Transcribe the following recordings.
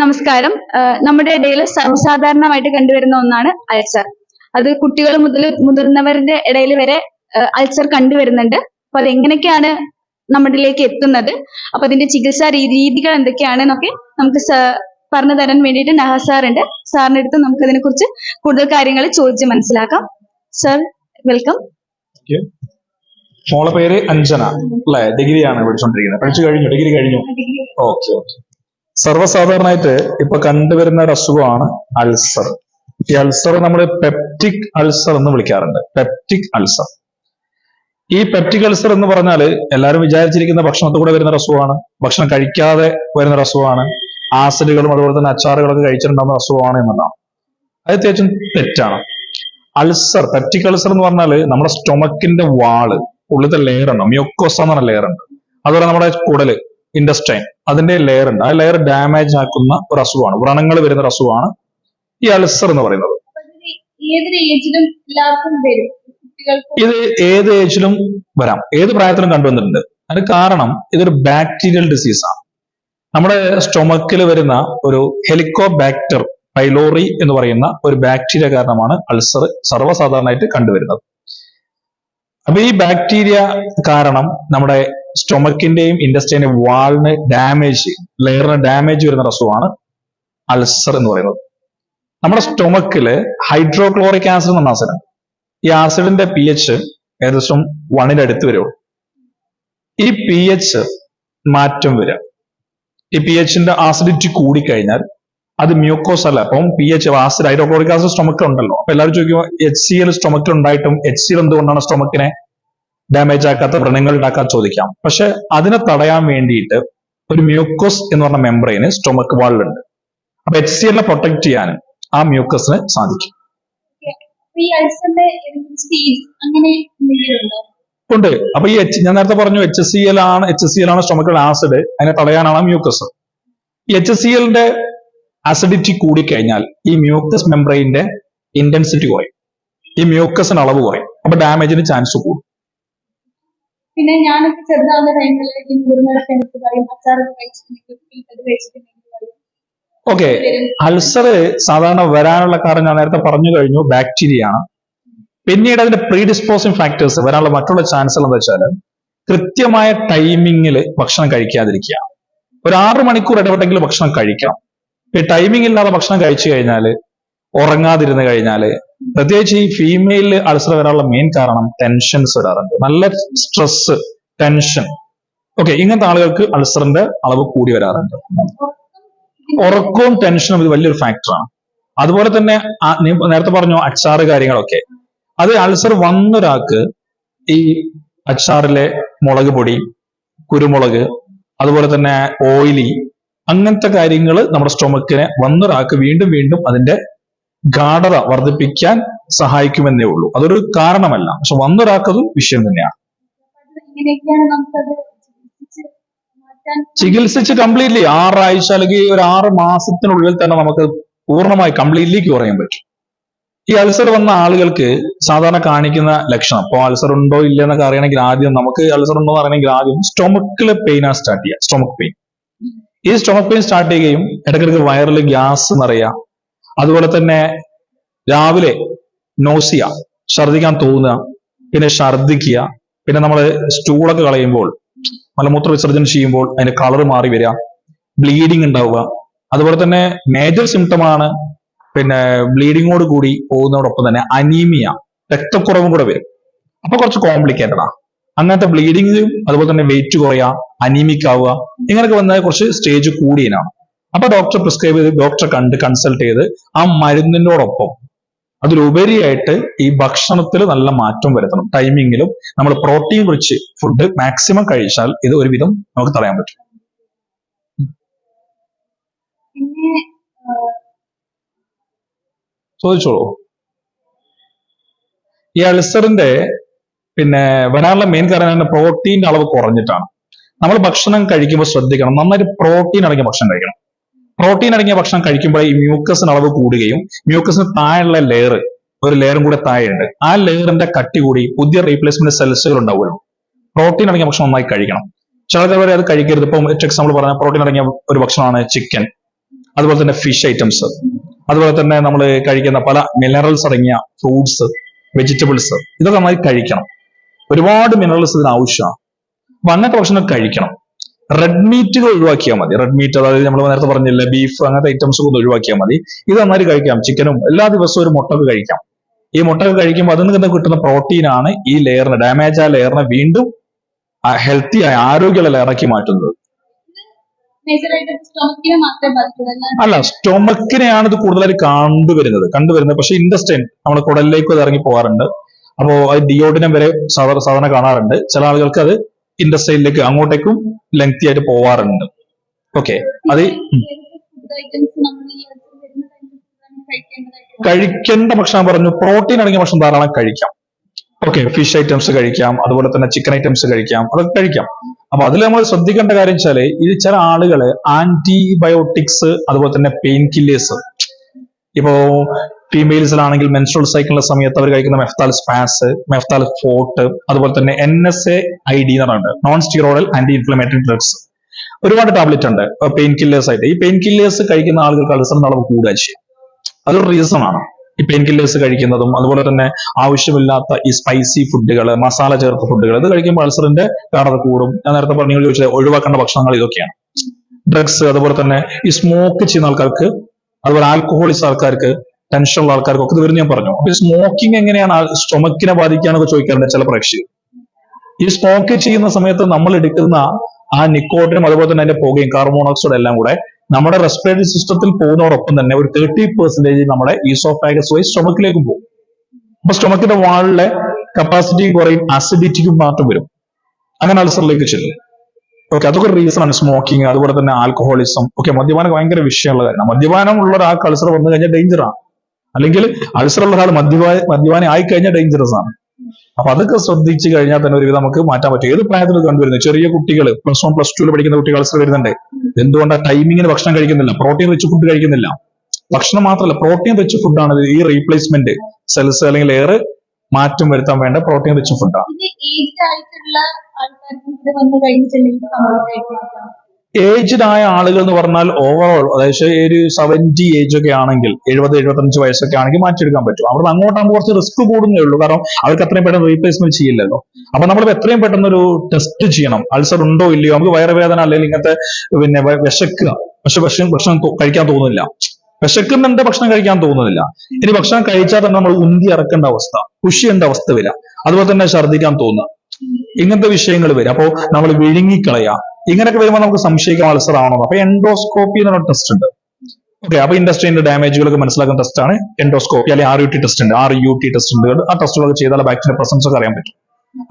നമസ്കാരം. നമ്മുടെ ഇടയിൽ സർവസാധാരണമായിട്ട് കണ്ടുവരുന്ന ഒന്നാണ് അൾസർ. അത് കുട്ടികൾ മുതൽ മുതിർന്നവരുടെ ഇടയിൽ വരെ അൾസർ കണ്ടുവരുന്നുണ്ട്. അപ്പൊ അതെങ്ങനെയൊക്കെയാണ് നമ്മളിലേക്ക് എത്തുന്നത്? അപ്പൊ അതിന്റെ ചികിത്സാ രീതികൾ എന്തൊക്കെയാണെന്നൊക്കെ നമുക്ക് പറഞ്ഞു തരാൻ വേണ്ടിയിട്ട് നഹ സാർ ഉണ്ട്. സാറിന്റെ അടുത്ത് നമുക്ക് അതിനെ കുറിച്ച് കൂടുതൽ കാര്യങ്ങൾ ചോദിച്ച് മനസ്സിലാക്കാം. Sir welcome. മോളെ പേര് അഞ്ജന. അല്ലെ? ഡിഗ്രിയാണ് പഠിച്ചുകൊണ്ടിരിക്കുന്നത് പഠിച്ചു കഴിഞ്ഞു? ഡിഗ്രി കഴിഞ്ഞു? Okay okay. സർവസാധാരണമായിട്ട് ഇപ്പൊ കണ്ടുവരുന്ന ഒരു അസുഖമാണ് അൾസർ. ഈ അൾസർ നമ്മൾ പെപ്റ്റിക് അൾസർ എന്ന് വിളിക്കാറുണ്ട്. Peptic ulcer. ഈ പെപ്റ്റിക് അൾസർ എന്ന് പറഞ്ഞാൽ എല്ലാവരും വിചാരിച്ചിരിക്കുന്ന ഭക്ഷണത്തിലൂടെ വരുന്ന ഒരു അസുഖമാണ്. ഭക്ഷണം കഴിക്കാതെ വരുന്ന ഒരു അസുഖമാണ്. ആസിഡുകളും അതുപോലെ തന്നെ അച്ചാറുകളൊക്കെ കഴിച്ചിട്ടുണ്ടാകുന്ന അസുഖമാണ് എന്നുള്ളതാണ്. അത് തികച്ചും തെറ്റാണ്. അൾസർ പെപ്റ്റിക് അൾസർ എന്ന് പറഞ്ഞാൽ നമ്മുടെ സ്റ്റൊമക്കിന്റെ വാൾ ഉള്ളിലത്തെ ലെയർ ഉണ്ട്? മ്യൂക്കോസ എന്ന് പറഞ്ഞ ലെയർ ഉണ്ട്. അതുപോലെ നമ്മുടെ കുടൽ ഇൻഡസ്റ്റൈൻ അതിന്റെ ലെയർ ഉണ്ട്. ആ ലെയർ ഡാമേജ് ആക്കുന്ന ഒരു അസുഖമാണ്. വ്രണങ്ങൾ വരുന്ന ഒരു അസുഖമാണ് ഈ അൾസർ എന്ന് പറയുന്നത്. ഇത് ഏത് ഏജിലും വരാം. ഏത് പ്രായത്തിലും കണ്ടുവന്നിട്ടുണ്ട്. അതിന് കാരണം ഇതൊരു ബാക്ടീരിയൽ ഡിസീസ് ആണ്. നമ്മുടെ സ്റ്റൊമക്കിൽ വരുന്ന ഒരു ഹെലിക്കോബാക്ടർ പൈലോറി എന്ന് പറയുന്ന ഒരു ബാക്ടീരിയ കാരണമാണ് അൾസർ സർവസാധാരണമായിട്ട് കണ്ടുവരുന്നത്. അപ്പൊ ഈ ബാക്ടീരിയ കാരണം നമ്മുടെ സ്റ്റൊമക്കിന്റെയും ഇൻഡസ്ട്രീന്റെയും വാളിന് ഡാമേജ് ലെയറിന് ഡാമേജ് വരുന്ന ഒരു അസുഖമാണ് അൾസർ എന്ന് പറയുന്നത്. നമ്മുടെ സ്റ്റൊമക്കിൽ ഹൈഡ്രോക്ലോറിക് ആസിഡ് എന്ന ആസിഡ് ഈ ആസിഡിന്റെ പി എച്ച് ഏകദേശം വണ്ണിന്റെ അടുത്ത് വരുള്ളൂ. ഈ പി എച്ച് മാറ്റം വരിക. ഈ പി എച്ചിന്റെ ആസിഡിറ്റി കൂടിക്കഴിഞ്ഞാൽ അത് മ്യൂക്കോസ് അല്ല. അപ്പം P H acid hydrochloric acid സ്റ്റൊമക്കിൽ ഉണ്ടല്ലോ അപ്പൊ എല്ലാവരും ചോദിക്കും എച്ച് സി എൽ സ്റ്റൊമക്കിൽ ഉണ്ടായിട്ടും എച്ച് സി എൽ എന്തുകൊണ്ടാണ് സ്റ്റൊമക്കിനെ ഡാമേജ് ആക്കാത്ത വ്രണങ്ങൾ ഉണ്ടാക്കാൻ ചോദിക്കാം. പക്ഷെ അതിനെ തടയാൻ വേണ്ടിയിട്ട് ഒരു മ്യൂക്കോസ് എന്ന് പറഞ്ഞ മെമ്പറൈന് സ്റ്റൊമക്ക് വാളിലുണ്ട് അപ്പൊ എച്ച് സി എല്ലിനെ പ്രൊട്ടക്ട് ചെയ്യാനും ആ മ്യൂക്കസിന് സാധിക്കും. ഉണ്ട്? അപ്പൊ ഈ എച്ച് ഞാൻ നേരത്തെ പറഞ്ഞു എച്ച് സി എൽ ആണ് എച്ച് സി എൽ ആണ് സ്റ്റൊമക്കൽ ആസിഡ് അതിനെ തടയാനാണ് മ്യൂക്കസ് ഈ എച്ച് സി എല്ലിന്റെ അസിഡിറ്റി കൂടിക്കഴിഞ്ഞാൽ ഈ മ്യൂക്കസ് മെംബ്രെയിന്റെ ഇന്റൻസിറ്റി കുറയും. ഈ മ്യൂക്കസിന് അളവ് കുറയും. അപ്പൊ ഡാമേജിന് ചാൻസ് കൂടും. പിന്നെ ഞാനൊക്കെ ചെറുതാവുന്ന ടൈമിലേക്ക് മുതിർന്നവരൊക്കെ എനിക്ക് പറയും അച്ചാറൊക്കെ കഴിച്ചിട്ടുണ്ടെങ്കിൽ അത് കഴിച്ചിട്ടുണ്ടെങ്കിൽ. ഓക്കെ. അൾസർ സാധാരണ വരാനുള്ള കാരണം ഞാൻ നേരത്തെ പറഞ്ഞു കഴിഞ്ഞു ബാക്ടീരിയ ആണ് പിന്നീട് അതിന്റെ പ്രീഡിസ്പോസിങ് ഫാക്ടേഴ്സ് വരാനുള്ള മറ്റുള്ള ചാൻസുകൾ എന്താ വെച്ചാൽ കൃത്യമായ ടൈമിങ്ങിൽ ഭക്ഷണം കഴിക്കാതിരിക്കുക ഒരു ആറ് മണിക്കൂർ ഇടപെട്ടെങ്കിലും ഭക്ഷണം കഴിക്കണം ഈ ടൈമിംഗ് ഇല്ലാതെ ഭക്ഷണം കഴിച്ചു കഴിഞ്ഞാൽ ഉറങ്ങാതിരുന്ന് കഴിഞ്ഞാൽ പ്രത്യേകിച്ച് ഈ ഫീമെയിലിൽ അൾസർ വരാനുള്ള മെയിൻ കാരണം ടെൻഷൻസ് വരാറുണ്ട്. നല്ല സ്ട്രെസ് ടെൻഷൻ ഓക്കെ ഇങ്ങനത്തെ ആളുകൾക്ക് അൾസറിന്റെ അളവ് കൂടി വരാറുണ്ട്. ഉറക്കവും ടെൻഷനും ഇത് വലിയൊരു ഫാക്ടറാണ് അതുപോലെ തന്നെ നേരത്തെ പറഞ്ഞു അച്ചാറ് കാര്യങ്ങളൊക്കെ. അത് അൾസർ വന്നൊരാൾക്ക് ഈ അച്ചാറിലെ മുളക് പൊടി കുരുമുളക് അതുപോലെ തന്നെ ഓയിലി അങ്ങനത്തെ കാര്യങ്ങൾ നമ്മുടെ സ്റ്റൊമക്കിനെ വന്നൊരാൾക്ക് വീണ്ടും വീണ്ടും അതിന്റെ ഗാഠത വർദ്ധിപ്പിക്കാൻ സഹായിക്കുമെന്നേ ഉള്ളൂ. അതൊരു കാരണമല്ല. പക്ഷെ വന്നൊരാക്കതും വിഷയം തന്നെയാണ്. ചികിത്സിച്ച് കംപ്ലീറ്റ്ലി ആറാഴ്ച അല്ലെങ്കിൽ ഒരു ആറ് മാസത്തിനുള്ളിൽ തന്നെ നമുക്ക് പൂർണമായി കംപ്ലീറ്റ്ലി ക്യൂർ ചെയ്യാൻ പറ്റും. ഈ അൾസർ വന്ന ആളുകൾക്ക് സാധാരണ കാണിക്കുന്ന ലക്ഷണം. ഇപ്പോൾ അൾസർ ഉണ്ടോ ഇല്ല എന്നൊക്കെ അറിയണമെങ്കിൽ ആദ്യം നമുക്ക് അൾസർ ഉണ്ടോ എന്ന് അറിയണമെങ്കിൽ ആദ്യം സ്റ്റൊമക്കിലെ പെയിൻ ആണ് സ്റ്റാർട്ട് ചെയ്യുക. സ്റ്റൊമക് പെയിൻ ഈ സ്റ്റൊമക് പെയിൻ സ്റ്റാർട്ട് ചെയ്യുകയും ഇടയ്ക്കിടയ്ക്ക് വയറിൽ ഗ്യാസ് നിറയുക. അതുപോലെ തന്നെ രാവിലെ നോസിയ ഛർദ്ദിക്കാൻ തോന്നുക പിന്നെ ഛർദ്ദിക്കുക പിന്നെ നമ്മൾ സ്റ്റൂളൊക്കെ കളയുമ്പോൾ മലമൂത്ര വിസർജനം ചെയ്യുമ്പോൾ അതിന്റെ കളർ മാറി വരിക ബ്ലീഡിങ് ഉണ്ടാവുക. അതുപോലെ തന്നെ മേജർ സിംറ്റമാണ് പിന്നെ ബ്ലീഡിങ്ങോട് കൂടി പോകുന്നതോടൊപ്പം തന്നെ അനീമിയ രക്തക്കുറവും കൂടെ വരും. അപ്പൊ കുറച്ച് കോംപ്ലിക്കേറ്റഡാ അങ്ങനത്തെ ബ്ലീഡിങ്ങും അതുപോലെ തന്നെ വെയിറ്റ് കുറയുക അനീമിക് ആവുക ഇങ്ങനെയൊക്കെ വന്നാൽ കുറച്ച് സ്റ്റേജ് കൂടിയതിനാണ് അപ്പൊ ഡോക്ടർ പ്രിസ്ക്രൈബ് ചെയ്ത് ഡോക്ടറെ കണ്ട് കൺസൾട്ട് ചെയ്ത് ആ മരുന്നിനോടൊപ്പം അതിലുപരിയായിട്ട് ഈ ഭക്ഷണത്തിൽ നല്ല മാറ്റം വരുത്തണം. ടൈമിങ്ങിലും നമ്മൾ പ്രോട്ടീൻ റിച്ച് ഫുഡ് മാക്സിമം കഴിച്ചാൽ ഇത് ഒരുവിധം നമുക്ക് തടയാൻ പറ്റും. ചോദിച്ചോളൂ. ഈ അൾസറിന്റെ പിന്നെ വരാനുള്ള മെയിൻ കാരണം പ്രോട്ടീന്റെ അളവ് കുറഞ്ഞിട്ടാണ്. നമ്മൾ ഭക്ഷണം കഴിക്കുമ്പോൾ ശ്രദ്ധിക്കണം. നന്നായിട്ട് പ്രോട്ടീൻ അടങ്ങിയ ഭക്ഷണം കഴിക്കണം. പ്രോട്ടീൻ അടങ്ങിയ ഭക്ഷണം കഴിക്കുമ്പോൾ ഈ മ്യൂക്കസിന് അളവ് കൂടുകയും മ്യൂക്കസിന് താഴെയുള്ള ലെയർ ഒരു ലെയറും കൂടെ താഴെയുണ്ട്. ആ ലെയറിന്റെ കട്ടി കൂടി പുതിയ റീപ്ലേസ്മെന്റ് സെൽസുകൾ ഉണ്ടാവുകയും പ്രോട്ടീൻ അടങ്ങിയ ഭക്ഷണം നന്നായി കഴിക്കണം. ചില അത് കഴിക്കരുത്. ഇപ്പം എക്സാമ്പിൾ പറഞ്ഞ പ്രോട്ടീൻ അടങ്ങിയ ഒരു ഭക്ഷണമാണ് ചിക്കൻ അതുപോലെ തന്നെ ഫിഷ് ഐറ്റംസ് അതുപോലെ തന്നെ നമ്മൾ കഴിക്കുന്ന പല മിനറൽസ് അടങ്ങിയ ഫ്രൂട്ട്സ് വെജിറ്റബിൾസ് ഇതൊക്കെ നന്നായി കഴിക്കണം. ഒരുപാട് മിനറൽസ് ഇതിന് ആവശ്യമാണ്. അപ്പൊ അങ്ങനത്തെ ഭക്ഷണം കഴിക്കണം. റെഡ് മീറ്റുകൾ ഒഴിവാക്കിയാൽ മതി. റെഡ് മീറ്റ് അതായത് നമ്മൾ നേരത്തെ പറഞ്ഞില്ലേ ബീഫ് അങ്ങനത്തെ ഐറ്റംസ് ഒക്കെ ഒന്ന് ഒഴിവാക്കിയാൽ മതി. ഇത് നന്നായി കഴിക്കാം. ചിക്കനും എല്ലാ ദിവസവും ഒരു മുട്ടൊക്കെ കഴിക്കാം. ഈ മുട്ടൊക്കെ കഴിക്കുമ്പോൾ അതിൽ നിന്ന് കിട്ടുന്ന പ്രോട്ടീൻ ആണ് ഈ ലെയറിനെ ഡാമേജ് ആ ലെയറിനെ വീണ്ടും ഹെൽത്തി ആയ ആരോഗ്യമുള്ള ലെയറാക്കി മാറ്റുന്നത്. അല്ല സ്റ്റൊമക്കിനെയാണ് ഇത് കൂടുതലായിട്ട് കണ്ടുവരുന്നത്. കണ്ടുവരുന്നത് പക്ഷെ ഇൻഡസ്റ്റൈൻ നമ്മുടെ കുടലിലേക്ക് അത് ഇറങ്ങി പോകാറുണ്ട്. അപ്പോ അത് ഡിയോഡിനം വരെ സാധാരണ കാണാറുണ്ട്. ചില ആളുകൾക്ക് അത് ഇൻഡസ്റ്റൈനിലേക്ക് അങ്ങോട്ടേക്കും ലെങ്തി ആയിട്ട് പോവാറുണ്ട്. ഓക്കെ അത് കഴിക്കേണ്ട ഭക്ഷണം പറഞ്ഞു പ്രോട്ടീൻ അടങ്ങിയ ഭക്ഷണം ധാരാളം കഴിക്കാം. ഓക്കെ ഫിഷ് ഐറ്റംസ് കഴിക്കാം അതുപോലെ തന്നെ ചിക്കൻ ഐറ്റംസ് കഴിക്കാം അതൊക്കെ കഴിക്കാം. അപ്പൊ അതിൽ നമ്മൾ ശ്രദ്ധിക്കേണ്ട കാര്യം വെച്ചാൽ ഇത് ചില ആളുകൾ ആന്റിബയോട്ടിക്സ് അതുപോലെ തന്നെ പെയിൻ കില്ലേഴ്സ് ഇപ്പോ ഫീമെയിൽസിലാണെങ്കിൽ മെൻസ്ട്രൽ സൈക്കിളിന്റെ സമയത്ത് അവർ കഴിക്കുന്ന മെഫ്താൽ സ്പാസ് മെഫ്താൽ ഫോർട്ട് അതുപോലെ തന്നെ N S A I D എന്ന് പറയുന്നത് non steroidal anti inflammatory drugs ഒരുപാട് ടാബ്ലറ്റ് ഉണ്ട്. പെയിൻ കില്ലേഴ്സ് ആയിട്ട്. ഈ പെയിൻ കില്ലേഴ്സ് കഴിക്കുന്ന ആളുകൾക്ക് അൾസറിന്റെ അളവ് കൂടുക ചെയ്യും. അതൊരു റീസൺ ആണ്. ഈ പെയിൻ കില്ലേഴ്സ് കഴിക്കുന്നതും അതുപോലെ തന്നെ ആവശ്യമില്ലാത്ത ഈ സ്പൈസി ഫുഡുകൾ മസാല ചേർത്ത ഫുഡുകൾ ഇത് കഴിക്കുമ്പോൾ അൾസറിന്റെ കാണത് കൂടും. ഞാൻ നേരത്തെ പറഞ്ഞു ചോദിച്ചത് ഒഴിവാക്കേണ്ട ഭക്ഷണങ്ങൾ ഇതൊക്കെയാണ്. ഡ്രഗ്സ് അതുപോലെ തന്നെ ഈ സ്മോക്ക് ചെയ്യുന്ന ആൾക്കാർക്ക് അതുപോലെ ആൽക്കഹോളിസ് ആൾക്കാർക്ക് ടെൻഷൻ ഉള്ള ആൾക്കാർക്ക് ഒക്കെ ഇത് വരും ഞാൻ പറഞ്ഞു. അപ്പൊ സ്മോക്കിംഗ് എങ്ങനെയാണ് സ്റ്റൊമക്കിനെ ബാധിക്കാന്നൊക്കെ ചോദിക്കാറുണ്ട് ചില പ്രേക്ഷകർ. ഈ സ്മോക്ക് ചെയ്യുന്ന സമയത്ത് നമ്മൾ എടുക്കുന്ന ആ നിക്കോട്ടിനും അതുപോലെ തന്നെ അതിന്റെ പുകയും കാർബൺ മോണോക്സൈഡ് എല്ലാം കൂടെ നമ്മുടെ റെസ്പിറേറ്ററി സിസ്റ്റത്തിൽ പോകുന്നതോടൊപ്പം തന്നെ ഒരു തേർട്ടി പെർസെന്റേജ് നമ്മുടെ ഈസോഫാഗസ് വഴി സ്റ്റൊമക്കിലേക്ക് പോകും. അപ്പൊ സ്റ്റൊമക്കിന്റെ വാളിലെ കപ്പാസിറ്റി കുറയും അസിഡിറ്റിക്കും മാറ്റം വരും. അങ്ങനെ അൾസറിലേക്ക് ചെല്ലും. ഓക്കെ അതൊക്കെ റീസൺ ആണ് സ്മോക്കിംഗ് അതുപോലെ തന്നെ ആൽക്കഹോളിസം ഓക്കെ മദ്യപാനം ഭയങ്കര വിഷയമുള്ള കാര്യമാണ്. മദ്യപാനം ഉള്ള ഒരാൾക്ക് അൾസർ വന്നു കഴിഞ്ഞാൽ ഡേഞ്ചർ ആണ്. അല്ലെങ്കിൽ അൾസർ ഉള്ള ഒരാൾ മദ്യപാ മദ്യപാനി ആയി കഴിഞ്ഞാൽ ഡേഞ്ചറസ് ആണ്. അപ്പൊ അതൊക്കെ ശ്രദ്ധിച്ചു കഴിഞ്ഞാൽ തന്നെ ഒരുവിധം നമുക്ക് മാറ്റാൻ പറ്റും. ഏത് പ്രായത്തിൽ കണ്ടുവരുന്നത് ചെറിയ കുട്ടികൾ പ്ലസ് വൺ പ്ലസ് ടുവിൽ പഠിക്കുന്ന കുട്ടികൾ അൾസർ വരുന്നുണ്ട്. എന്തുകൊണ്ടാണ് ടൈമിങ്ങിന് ഭക്ഷണം കഴിക്കുന്നില്ല? പ്രോട്ടീൻ വെച്ച് ഫുഡ് കഴിക്കുന്നില്ല. ഭക്ഷണം മാത്രമല്ല പ്രോട്ടീൻ റിച്ച് ഫുഡാണ് ഈ റീപ്ലേസ്മെന്റ് സെൽസ് അല്ലെങ്കിൽ എയർ മാറ്റം വരുത്താൻ വേണ്ട പ്രോട്ടീൻ റിച്ച് ഫുഡാണ് ഏജ്ഡ് ആയ ആളുകൾ എന്ന് പറഞ്ഞാൽ ഓവറോൾ അതായത് ഒരു സെവന്റി ഏജ് ഒക്കെ ആണെങ്കിൽ എഴുപത് എഴുപത്തഞ്ച് വയസ്സൊക്കെ ആണെങ്കിൽ മാറ്റിയെടുക്കാൻ പറ്റും. അവിടെ അങ്ങോട്ടാകുമ്പോൾ കുറച്ച് റിസ്ക് കൂടുന്നേ ഉള്ളൂ. കാരണം അവർക്ക് അത്രയും പെട്ടെന്ന് റീപ്ലേസ്മെന്റ് ചെയ്യില്ലല്ലോ. അപ്പൊ നമ്മൾ എത്രയും പെട്ടെന്ന് ഒരു ടെസ്റ്റ് ചെയ്യണം. അൾസർ ഉണ്ടോ ഇല്ലയോ? നമുക്ക് വയറുവേദന അല്ലെങ്കിൽ ഇങ്ങനത്തെ പിന്നെ വിശക്കുക. പക്ഷെ ഭക്ഷണം ഭക്ഷണം കഴിക്കാൻ തോന്നുന്നില്ല. വിശക്കുന്നുണ്ട് ഭക്ഷണം കഴിക്കാൻ തോന്നുന്നില്ല. ഇനി ഭക്ഷണം കഴിച്ചാൽ തന്നെ നമ്മൾ ഉന്തി ഇറക്കേണ്ട അവസ്ഥ. കുഷിയേണ്ട അവസ്ഥ വരിക. അതുപോലെ തന്നെ ഛർദ്ദിക്കാൻ തോന്നുക. ഇങ്ങനത്തെ വിഷയങ്ങൾ വരും. അപ്പോൾ നമ്മൾ വിഴുങ്ങിക്കളയാ. ഇങ്ങനെയൊക്കെ വരുമ്പോൾ നമുക്ക് സംശയിക്കാം അൾസർ ആണോ അപ്പൊ എൻഡോസ്കോപ്പി എന്ന് പറഞ്ഞ ടെസ്റ്റ് ഉണ്ട്. ഓക്കെ അപ്പൊ ഇൻഡസ്ട്രീന്റെ ഡാമേജുകളൊക്കെ മനസ്സിലാക്കുന്ന ടെസ്റ്റാണ് എൻഡോസ്കോപ്പി അല്ലെങ്കിൽ ആർ യു ടി ടെസ്റ്റ് ഉണ്ട്. ആർ യു ടി ടെസ്റ്റ് ഉണ്ട്. ആ ടെസ്റ്റുകളൊക്കെ ചെയ്താൽ ബാക്ടീരിയ പ്രസൻസ് ഒക്കെ അറിയാൻ പറ്റും.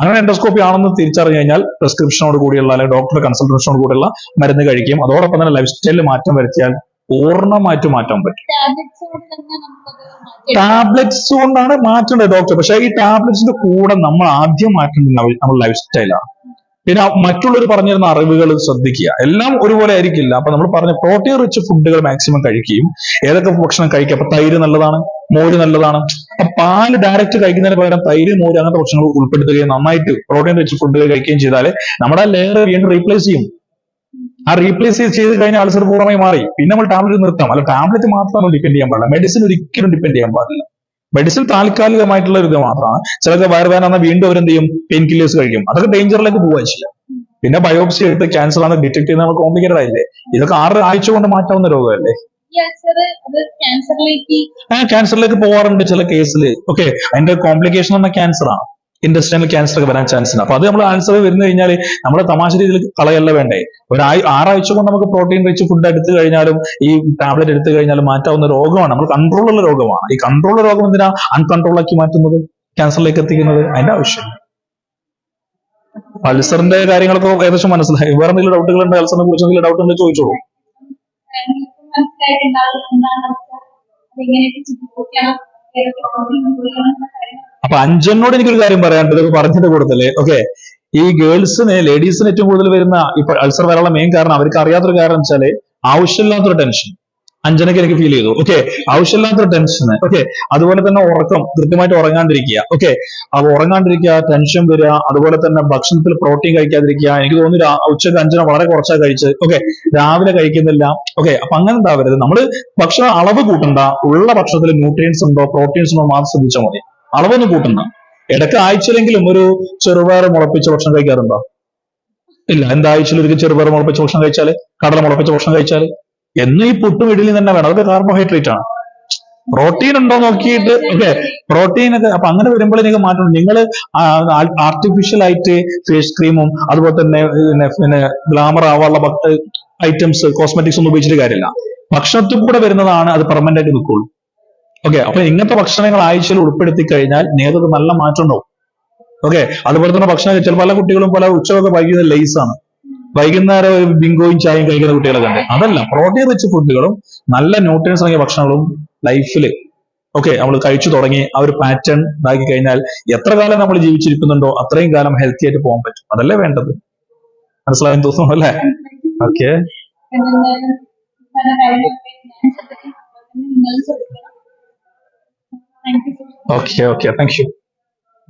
അങ്ങനെ എൻഡോസ്കോപ്പി ആണെന്ന് തിരിച്ചറിഞ്ഞു കഴിഞ്ഞാൽ പ്രിസ്ക്രിപ്ഷനോട് കൂടിയുള്ള അല്ലെങ്കിൽ ഡോക്ടറുടെ കൺസൾട്ടേഷനോട് കൂടിയുള്ള മരുന്ന് കഴിക്കും അതോടൊപ്പം തന്നെ ലൈഫ് സ്റ്റൈലിൽ മാറ്റം വരുത്തിയാൽ പൂർണമായിട്ട് മാറ്റാൻ പറ്റും. ടാബ്ലറ്റ്സ് കൊണ്ടാണ് മാറ്റേണ്ടത് ഡോക്ടർ പക്ഷെ ഈ ടാബ്ലറ്റ്സിന്റെ കൂടെ നമ്മൾ ആദ്യം മാറ്റേണ്ടത് നമ്മൾ നമ്മുടെ ലൈഫ് സ്റ്റൈലാണ് പിന്നെ മറ്റുള്ളവർ പറഞ്ഞിരുന്ന അറിവുകൾ ശ്രദ്ധിക്കുക. എല്ലാം ഒരുപോലെ ആയിരിക്കില്ല. അപ്പൊ നമ്മൾ പറഞ്ഞ പ്രോട്ടീൻ റിച്ച് ഫുഡുകൾ മാക്സിമം കഴിക്കുകയും ഏതൊക്കെ ഭക്ഷണം കഴിക്കുക. അപ്പൊ തൈര് നല്ലതാണ് മോര് നല്ലതാണ്. അപ്പൊ പാൽ ഡയറക്റ്റ് കഴിക്കുന്നതിന് പകരം തൈര് മോര് അങ്ങനത്തെ ഭക്ഷണങ്ങൾ ഉൾപ്പെടുത്തുകയും നന്നായിട്ട് പ്രോട്ടീൻ റിച്ച് ഫുഡുകൾ കഴിക്കുകയും ചെയ്താൽ നമ്മുടെ ലെയർ വീണ്ടും റീപ്ലേസ് ചെയ്യും. ആ റീപ്ലേസ് ചെയ്ത് കഴിഞ്ഞാൽ അൾസർ പൂർണമായി മാറി. പിന്നെ നമ്മൾ ടാബ്ലറ്റ് നിർത്താം. അല്ല ടാബ്ലറ്റ് മാത്രം ഡിപ്പെൻഡ് ചെയ്യാൻ പാടില്ല. മെഡിസിൻ ഒരിക്കലും ഡിപ്പെൻഡ് ചെയ്യാൻ പാടില്ല. മെഡിസിൻ താൽക്കാലികമായിട്ടുള്ള ഒരു ഇത് മാത്രമാണ്. ചിലർക്ക് വയറുവേദന എന്നാൽ വീണ്ടും അവരെന്ത് ചെയ്യും? പെയിൻ കില്ലേഴ്സ് കഴിക്കും. അതൊക്കെ ഡേഞ്ചറിലേക്ക് പോവുക ചെയ്യാം. പിന്നെ ബയോപ്സി എടുത്ത് ക്യാൻസർ ആണ് ഡിറ്റക്ട് ചെയ്യുന്ന നമ്മൾ കോംപ്ലിക്കേറ്റഡ് ആയില്ലേ? ഇതൊക്കെ ആറ് ആഴ്ച കൊണ്ട് മാറ്റാവുന്ന രോഗമല്ലേ? ക്യാൻസറിലേക്ക് പോവാറുണ്ട് ചില കേസിൽ ഓക്കെ അതിന്റെ കോംപ്ലിക്കേഷൻ എന്ന ക്യാൻസർ ആണ് ഇൻഡസ്ട്രിയൽ ക്യാൻസർ ഒക്കെ വരാൻ ചാൻസ് ഉണ്ട്. അപ്പൊ അത് നമ്മൾ ആൻസർ വരുന്നു കഴിഞ്ഞാൽ നമ്മുടെ തമാശ രീതിയിൽ കളയല്ല വേണ്ടേ? ഒരു ആറാഴ്ച കൊണ്ട് നമുക്ക് പ്രോട്ടീൻ റിച്ച് ഫുഡ് എടുത്തു കഴിഞ്ഞാലും ഈ ടാബ്ലറ്റ് എടുത്തു കഴിഞ്ഞാലും മാറ്റാവുന്ന രോഗമാണ്. നമ്മൾ കൺട്രോൾ ഉള്ള രോഗമാണ്. ഈ കൺട്രോൾ രോഗം എന്തിനാ? അൺകൺട്രോൾ ആക്കി മാറ്റുന്നത്? ക്യാൻസറിലേക്ക് എത്തിക്കുന്നത്? അതിന്റെ ആവശ്യം. അൾസറിന്റെ കാര്യങ്ങളൊക്കെ ഏകദേശം മനസ്സിലായി. വേറെ എന്തെങ്കിലും ഡൗട്ടുകൾ ഉണ്ട് അൾസറിനെ കുറിച്ച് എന്തെങ്കിലും ഡൗട്ട് ഉണ്ടെങ്കിൽ ചോദിച്ചോളൂ. മനസ്സിലായിട്ടുണ്ടാവും അപ്പൊ അഞ്ചനോട് എനിക്കൊരു കാര്യം പറയാനുണ്ട്. ഇതൊക്കെ പറഞ്ഞിട്ട് കൂടുതൽ. ഓക്കെ ഈ ഗേൾസിന് ലേഡീസിന് ഏറ്റവും കൂടുതൽ വരുന്ന ഇപ്പൊ അൾസർ വരാനുള്ള മെയിൻ കാരണം അവർക്ക് അറിയാത്തൊരു കാരണം വെച്ചാൽ ആവശ്യമില്ലാത്തൊരു ടെൻഷൻ അഞ്ജനക്ക് എനിക്ക് ഫീൽ ചെയ്തു. ഓക്കെ ആവശ്യമില്ലാത്തൊരു ടെൻഷൻ ഓക്കെ അതുപോലെ തന്നെ ഉറക്കം. കൃത്യമായിട്ട് ഉറങ്ങാണ്ടിരിക്കുക. ഓക്കെ അപ്പൊ ഉറങ്ങാണ്ടിരിക്കുക ടെൻഷൻ വരിക അതുപോലെ തന്നെ ഭക്ഷണത്തിൽ പ്രോട്ടീൻ കഴിക്കാതിരിക്കുക. എനിക്ക് തോന്നുന്നു ഉച്ചയ്ക്ക് അഞ്ചിന് വളരെ കുറച്ചാ കഴിച്ച്. ഓക്കെ രാവിലെ കഴിക്കുന്നില്ല. ഓക്കെ അപ്പൊ അങ്ങനെ ഉണ്ടാവരുത് നമ്മൾ ഭക്ഷണ അളവ് കൂട്ടണ്ട. ഉള്ള ഭക്ഷണത്തിൽ ന്യൂട്രിയൻസ് ഉണ്ടോ പ്രോട്ടീൻസ് ഉണ്ടോ മാത്രം ശ്രദ്ധിച്ചാൽ മതി. അളവൊന്നും കൂട്ടണ്ട. ഇടയ്ക്ക് ആഴ്ചയിലെങ്കിലും ഒരു ചെറുപയർ മുളപ്പിച്ച ഭക്ഷണം കഴിക്കാറുണ്ടോ? ഇല്ല. എന്താ ആഴ്ചയിൽ ഒരിക്കൽ ചെറുപയർ മുളപ്പിച്ച ഭക്ഷണം കഴിച്ചാൽ? കടല മുളപ്പിച്ച ഭക്ഷണം കഴിച്ചാൽ? എന്നും ഈ പുട്ടും ഇഡലിയും തന്നെ വേണം. അതൊക്കെ കാർബോഹൈഡ്രേറ്റ് ആണ്. പ്രോട്ടീൻ ഉണ്ടോ നോക്കിയിട്ട് ഓക്കെ പ്രോട്ടീൻ ഒക്കെ അപ്പൊ അങ്ങനെ വരുമ്പോൾ നിങ്ങൾക്ക് മാറ്റം നിങ്ങൾ ആർട്ടിഫിഷ്യൽ ആയിട്ട് ഫേസ് ക്രീമും അതുപോലെ തന്നെ പിന്നെ ഗ്ലാമർ ആവാനുള്ള ഐറ്റംസ് കോസ്മെറ്റിക്സ് ഒന്നും ഉപയോഗിച്ചിട്ട് കാര്യമില്ല. ഭക്ഷണത്തിൽ കൂടെ വരുന്നതാണ് അത് പെർമനന്റ് ആയിട്ട് നിൽക്കുള്ളൂ. ഓക്കെ അപ്പൊ ഇങ്ങനത്തെ ഭക്ഷണങ്ങൾ ആഴ്ചയിൽ ഉൾപ്പെടുത്തി കഴിഞ്ഞാൽ നിങ്ങൾക്ക് നല്ല മാറ്റം ഉണ്ടാവും. ഓക്കെ അതുപോലെ തന്നെ ഭക്ഷണം ചില പല കുട്ടികളും പല ഉച്ചയൊക്കെ വൈകുന്നത് ലൈസ് ആണ്. വൈകുന്നേരം ബിങ്കോയും ചായയും കഴിക്കുന്ന കുട്ടികളൊക്കെ ഉണ്ട്. അതല്ല പ്രോട്ടീൻ റിച്ച് ഫുഡുകളും നല്ല ന്യൂട്രിയൻസ് അടങ്ങിയ ഭക്ഷണങ്ങളും ലൈഫിൽ ഓക്കെ നമ്മൾ കഴിച്ചു തുടങ്ങി ആ ഒരു പാറ്റേൺ ഇതാക്കി കഴിഞ്ഞാൽ എത്ര കാലം നമ്മൾ ജീവിച്ചിരിക്കുന്നുണ്ടോ അത്രയും കാലം ഹെൽത്തി ആയിട്ട് പോകാൻ പറ്റും. അതല്ലേ വേണ്ടത്? മനസ്സിലായെന്ന് തോന്നുന്നു അല്ലേ? ഓക്കെ എന്തായാലും പല കാര്യങ്ങളൊക്കെ ഞാൻ ശ്രദ്ധിക്കും. നിങ്ങൾ ശ്രദ്ധിക്കണം. Thank you